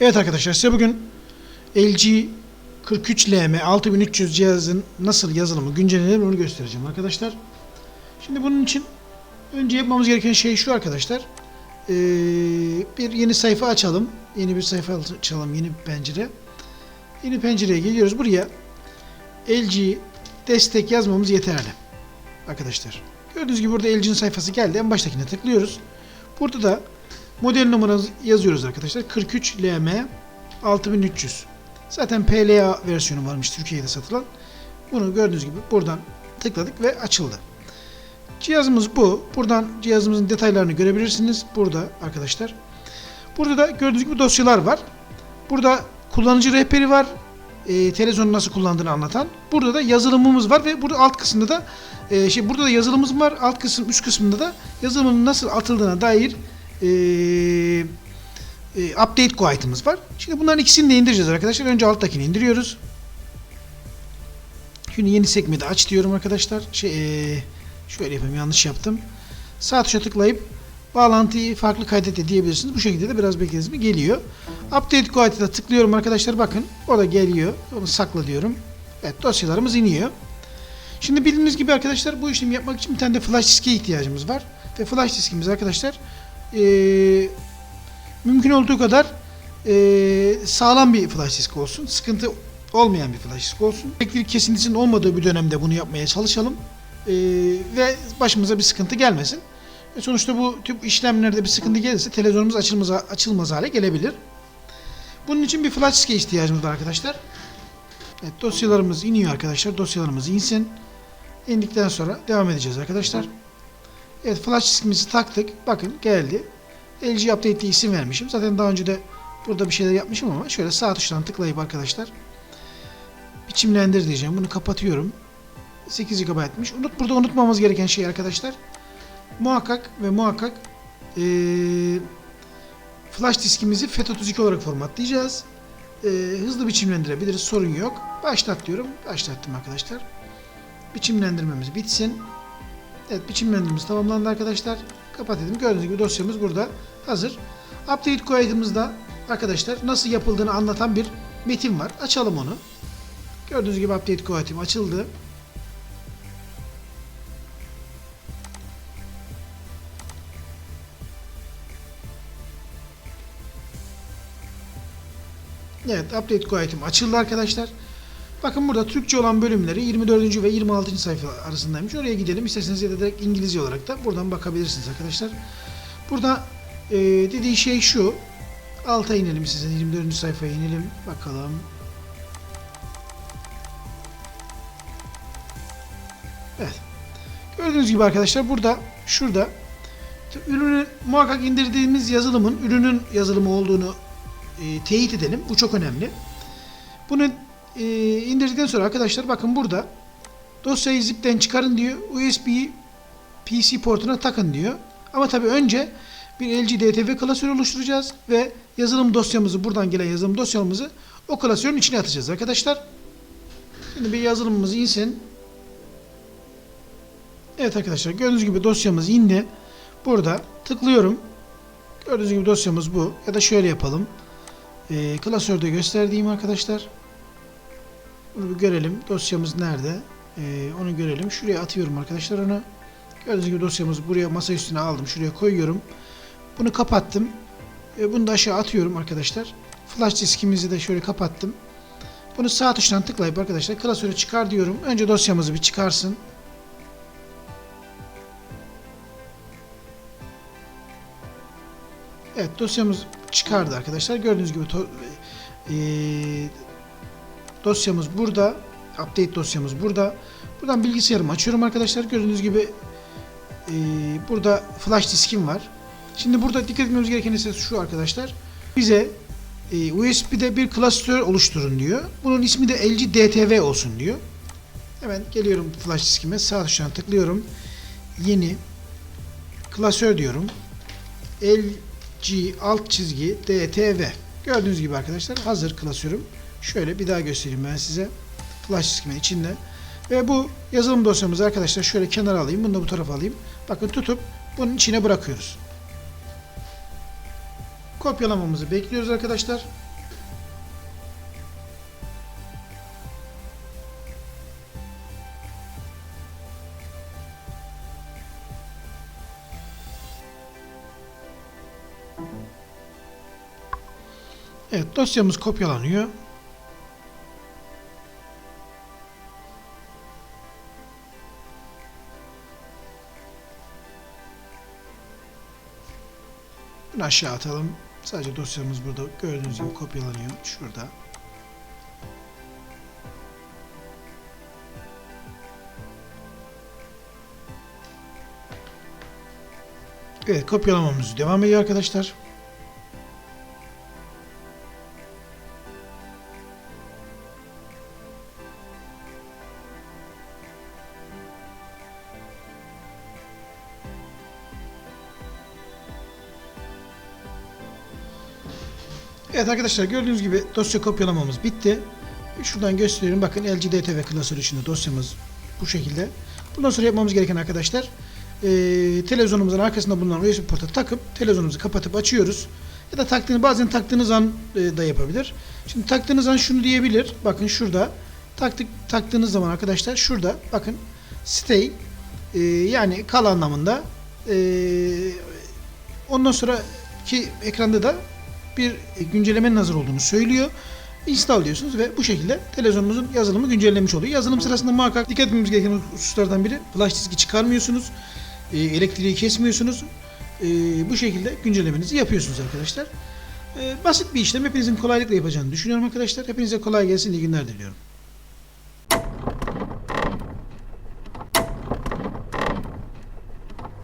Evet arkadaşlar size bugün LG 43LM 6300 cihazın nasıl yazılımı güncellenir onu göstereceğim arkadaşlar. Şimdi bunun için önce yapmamız gereken şey şu arkadaşlar. Ee, bir yeni sayfa açalım. Yeni bir sayfa açalım. Yeni bir pencere. Yeni pencereye geliyoruz. Buraya LG destek yazmamız yeterli. Arkadaşlar. Gördüğünüz gibi burada LG'nin sayfası geldi. En baştakine tıklıyoruz. Burada da model numaranızı yazıyoruz arkadaşlar. 43 LM 6300. Zaten PLA versiyonu varmış Türkiye'de satılan. Bunu gördüğünüz gibi buradan tıkladık ve açıldı. Cihazımız bu. Buradan cihazımızın detaylarını görebilirsiniz. Burada arkadaşlar. Burada da gördüğünüz gibi dosyalar var. Burada kullanıcı rehberi var. E, televizyonu nasıl kullandığını anlatan. Burada da yazılımımız var ve burada alt kısımda da e, şey burada da yazılımımız var. Alt kısım üst kısmında da yazılımın nasıl atıldığına dair e, e, update guide'ımız var. Şimdi bunların ikisini de indireceğiz arkadaşlar. Önce alttakini indiriyoruz. Şimdi yeni sekmede aç diyorum arkadaşlar. Şey, e, şöyle yapayım yanlış yaptım. Sağ tuşa tıklayıp bağlantıyı farklı kaydet de diyebilirsiniz. Bu şekilde de biraz beklediğiniz mi geliyor. Update da tıklıyorum arkadaşlar. Bakın o da geliyor. Onu sakla diyorum. Evet dosyalarımız iniyor. Şimdi bildiğiniz gibi arkadaşlar bu işlemi yapmak için bir tane de flash diske ihtiyacımız var. Ve flash diskimiz arkadaşlar eee mümkün olduğu kadar eee, sağlam bir flash disk olsun. Sıkıntı olmayan bir flash disk olsun. Elektrik kesintisinin olmadığı bir dönemde bunu yapmaya çalışalım. Eee, ve başımıza bir sıkıntı gelmesin. E, sonuçta bu tip işlemlerde bir sıkıntı gelirse televizyonumuz açılmaz, açılmaz hale gelebilir. Bunun için bir flash diske ihtiyacımız var arkadaşlar. Evet, dosyalarımız iniyor arkadaşlar. Dosyalarımız insin. İndikten sonra devam edeceğiz arkadaşlar. Evet flash diskimizi taktık. Bakın geldi. LG Update diye isim vermişim. Zaten daha önce de burada bir şeyler yapmışım ama şöyle sağ tuştan tıklayıp arkadaşlar biçimlendir diyeceğim. Bunu kapatıyorum. 8 GB'mış. Unut, burada unutmamamız gereken şey arkadaşlar. Muhakkak ve muhakkak eee, flash diskimizi FAT32 olarak formatlayacağız. Eee, hızlı biçimlendirebiliriz. Sorun yok. Başlat diyorum. Başlattım arkadaşlar. Biçimlendirmemiz bitsin. Evet biçimlendirmemiz tamamlandı arkadaşlar. Kapat dedim. Gördüğünüz gibi dosyamız burada hazır. Update Guide'ımızda arkadaşlar nasıl yapıldığını anlatan bir metin var. Açalım onu. Gördüğünüz gibi Update Guide'im açıldı. Evet Update Guide'im açıldı arkadaşlar. Bakın burada Türkçe olan bölümleri 24. ve 26. sayfa arasındaymış. Oraya gidelim. İsterseniz ya da direkt İngilizce olarak da buradan bakabilirsiniz arkadaşlar. Burada e, dediği şey şu. Alta inelim sizin 24. sayfaya inelim. Bakalım. Evet. Gördüğünüz gibi arkadaşlar burada şurada ürünü muhakkak indirdiğimiz yazılımın ürünün yazılımı olduğunu e, teyit edelim. Bu çok önemli. Bunu e, indirdikten sonra arkadaşlar bakın burada dosyayı zipten çıkarın diyor. USB PC portuna takın diyor. Ama tabii önce bir LG DTV klasörü oluşturacağız ve yazılım dosyamızı buradan gelen yazılım dosyamızı o klasörün içine atacağız arkadaşlar. Şimdi bir yazılımımız insin. Evet arkadaşlar gördüğünüz gibi dosyamız indi. Burada tıklıyorum. Gördüğünüz gibi dosyamız bu. Ya da şöyle yapalım. E, klasörde gösterdiğim arkadaşlar. Bunu bir görelim. Dosyamız nerede? Ee, onu görelim. Şuraya atıyorum arkadaşlar onu. Gördüğünüz gibi dosyamızı buraya masa üstüne aldım. Şuraya koyuyorum. Bunu kapattım. Ee, bunu da aşağı atıyorum arkadaşlar. Flash diskimizi de şöyle kapattım. Bunu sağ tuştan tıklayıp arkadaşlar klasörü çıkar diyorum. Önce dosyamızı bir çıkarsın. Evet dosyamız çıkardı arkadaşlar. Gördüğünüz gibi eee dosyamız burada. Update dosyamız burada. Buradan bilgisayarımı açıyorum arkadaşlar. Gördüğünüz gibi eee, burada flash diskim var. Şimdi burada dikkat etmemiz gereken ise şu arkadaşlar. Bize eee, USB'de bir klasör oluşturun diyor. Bunun ismi de LG DTV olsun diyor. Hemen geliyorum flash diskime. Sağ tuşuna tıklıyorum. Yeni klasör diyorum. LG alt çizgi DTV. Gördüğünüz gibi arkadaşlar hazır klasörüm. Şöyle bir daha göstereyim ben size. Flash diskimin içinde. Ve bu yazılım dosyamızı arkadaşlar şöyle kenara alayım. Bunu da bu tarafa alayım. Bakın tutup bunun içine bırakıyoruz. Kopyalamamızı bekliyoruz arkadaşlar. Evet dosyamız kopyalanıyor. Bunu aşağı atalım. Sadece dosyamız burada gördüğünüz gibi kopyalanıyor. Şurada. Evet kopyalamamız devam ediyor arkadaşlar. Evet arkadaşlar gördüğünüz gibi dosya kopyalamamız bitti. Şuradan gösteriyorum. Bakın LGDTV klasörü içinde dosyamız bu şekilde. Bundan sonra yapmamız gereken arkadaşlar e, televizyonumuzun arkasında bulunan USB porta takıp televizyonumuzu kapatıp açıyoruz. Ya da taktığını bazen taktığınız an e, da yapabilir. Şimdi taktığınız an şunu diyebilir. Bakın şurada taktık taktığınız zaman arkadaşlar şurada bakın stay e, yani kal anlamında e, ondan sonra ki ekranda da bir güncellemenin hazır olduğunu söylüyor. Install diyorsunuz ve bu şekilde televizyonumuzun yazılımı güncellenmiş oluyor. Yazılım sırasında muhakkak dikkat etmemiz gereken hususlardan biri flash diski çıkarmıyorsunuz. e, elektriği kesmiyorsunuz. E, bu şekilde güncellemenizi yapıyorsunuz arkadaşlar. E, basit bir işlem hepinizin kolaylıkla yapacağını düşünüyorum arkadaşlar. Hepinize kolay gelsin, iyi günler diliyorum.